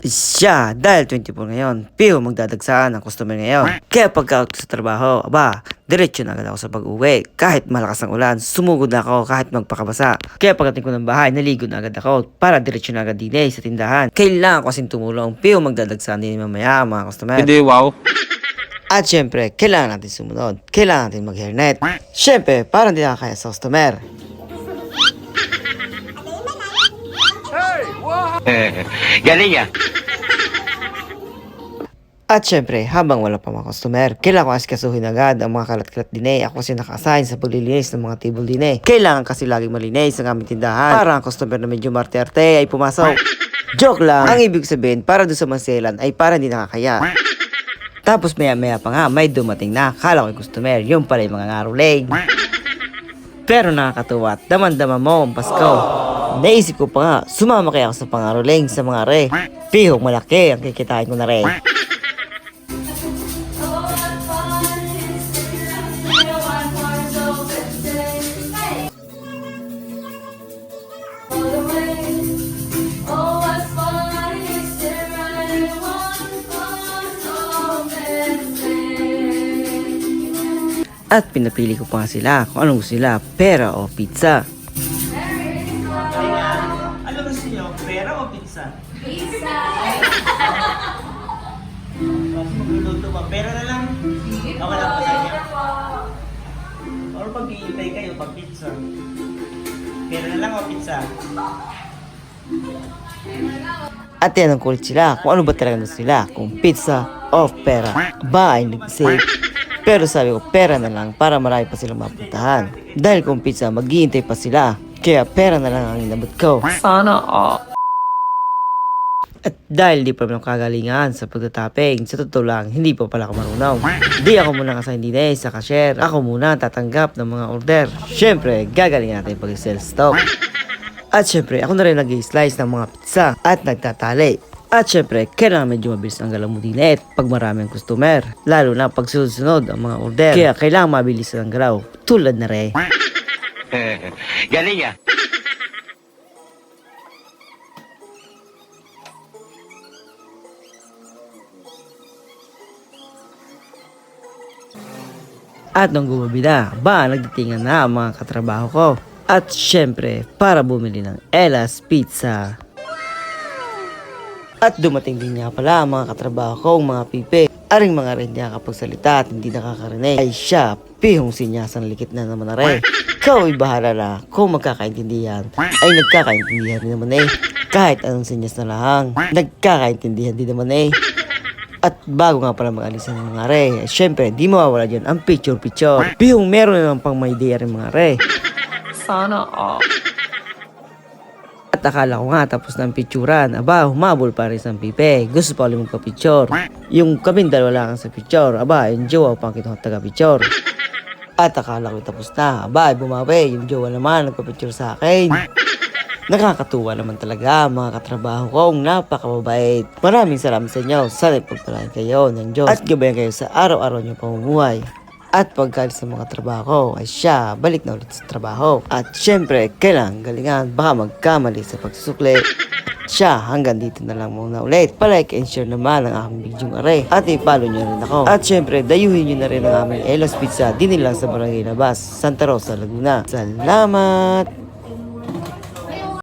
Siya, dahil 24 ngayon, piho magdadagsaan ang customer ngayon. Kaya pagka sa trabaho, aba, diretso na agad ako sa pag-uwi. Kahit malakas ang ulan, sumugod na ako kahit magpakabasa. Kaya pagdating ko ng bahay, naligo na agad ako para diretso na agad din eh, sa tindahan. Kailangan ko kasing tumulong, piho magdadagsaan din mamaya ang mga customer. Hindi, wow. At syempre, kailangan natin sumunod. Kailangan natin mag-hairnet. Syempre, parang di nakakaya sa customer. Galing ah. At syempre, habang wala pa mga customer, kailangan ko asikasuhin agad ang mga kalat-kalat din eh. Ako kasi naka-assign sa paglilinis ng mga table din eh. Kailangan kasi laging malinis ang aming tindahan para ang customer na medyo marte-arte ay pumasok. Joke lang. Ang ibig sabihin, para doon sa maselan ay para hindi nakakaya. Tapos maya maya pa nga, may dumating na. Kala ko yung customer, yung pala yung mga ngaruling. Pero nakakatuwa at daman-dama mo ang Pasko. Naisip ko pa nga, sumama kaya ako sa pangaruling sa mga re. Pihong malaki ang kikitain ko na re. At pinapili ko pa sila kung anong nila, pera o pizza. Pizza? Pizza! Magluluto ba? Pera na lang? Okay lang ba sa inyo? Or pag-iintay kayo pag pizza? Pera na lang o pizza? At yan ang kulit sila kung ano ba talaga gusto nila, kung pizza o pera. Ba ay nag-save. Pero sabi ko, pera na lang para marami pa silang mapuntahan. Dahil kung pizza, maghihintay pa sila. Kaya pera na lang ang inabot ko. Sana all. At dahil di pa ako kagalingan sa pagtatapping, sa totoo lang, hindi pa pala ako marunong. Di ako muna kasayin din eh sa cashier. Ako muna tatanggap ng mga order. Siyempre, gagaling natin pag sell stock. At syempre, ako na rin nag-slice ng mga pizza at nagtatali. At syempre, kailangan medyo mabilis ang galaw mo din eh pag marami ang customer. Lalo na pag sunod-sunod ang mga order. Kaya kailangan mabilis ang galaw. Tulad na re. Galing ah. At nung gumabi na, ba, nagdatingan na ang mga katrabaho ko. At syempre, para bumili ng Ella's Pizza. At dumating din nga pala ang mga katrabaho ko, mga pipe. Aring mga rin niya kapag salita at hindi nakakarinig. Ay siya, pihong sinyasan likit na naman na rin. Ikaw ay bahala na kung magkakaintindihan. Ay nagkakaintindihan din naman eh. Kahit anong sinyas na lang, nagkakaintindihan din naman eh. At bago nga pala mag-alis ng mga re, syempre, di mawawala dyan ang picture-picture. Pihong meron naman pang may idea rin mga re. Sana all. At akala ko nga tapos ng picturean, aba, humabol pa rin sa pipe. Gusto pa ulit magpa-picture. Yung kaming dalawa lang sa picture, aba, yung jowa pang kitang taga-picture. At akala ko tapos na, aba, bumawi, yung jowa naman nagpa-picture sa akin. Nakakatuwa naman talaga mga katrabaho kong napakababait. Maraming salamat sa inyo. Sana ipagpalain kayo ng Diyos at gabayan kayo sa araw-araw niyong pamumuhay. At pagkalis sa mga trabaho ay siya balik na ulit sa trabaho. At syempre, kailangan galingan. Baka magkamali sa pagsusukli. Siya, hanggang dito na lang muna ulit. Palike and share naman ang aking video are. At i-follow niyo rin ako. At syempre, dayuhin niyo na rin ang aming Elos Pizza din lang sa Barangay Labas, Santa Rosa, Laguna. Salamat!